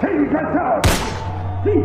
Take! See?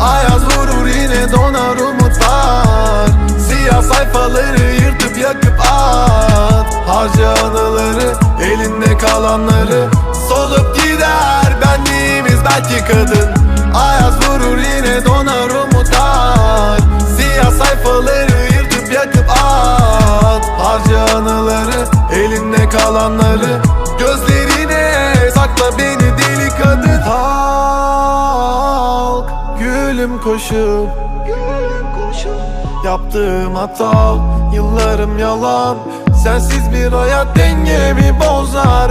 Ayaz vurur yine donar umutlar Siyah sayfaları yırtıp yakıp at Harca anıları elinde kalanları Solup gider benliğimiz belki kadın. Ayaz vurur yine donar umutlar Siyah sayfaları yırtıp yakıp at. Harca anıları elinde kalanları. Gözlerine sakla beni deli kadın. Halk gülüm koşup. Yaptığım hata yıllarım yalan. Sensiz bir hayat dengemi bozar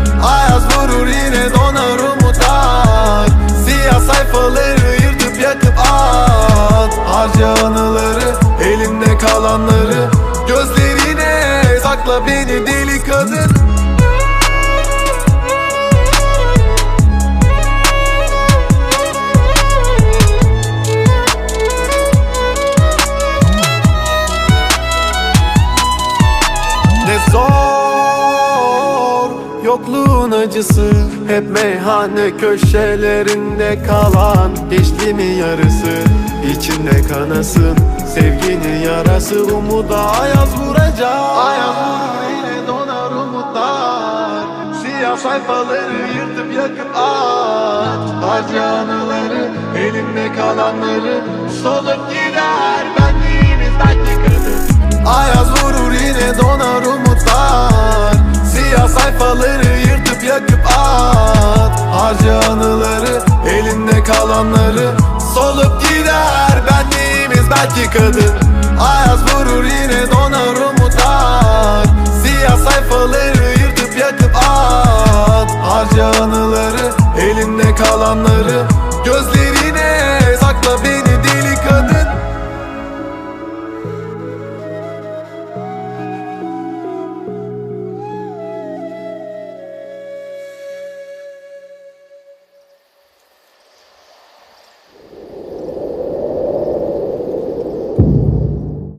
Ayaz vurur yine donar umutlar. Siyah sayfaları yırtıp yakıp at. Harca anıları elinde kalanları. Gözlerine sakla beni deli kadın Yokluğun acısı Hep meyhane köşelerinde kalan Geçti yarısı. İçinde kanasın Sevginin yarası. Umuda ayaz vuracak. Ayaz vurur yine donar umutlar. Siyah sayfaları yırtıp yakıp at Harca anıları elimde kalanları Solup gider elinde kalanları Solup gider. Benliğimiz belki kadın Ayaz vurur yine donar umutlar. Siyah sayfaları yırtıp yakıp at. Harca anıları elinde kalanları beni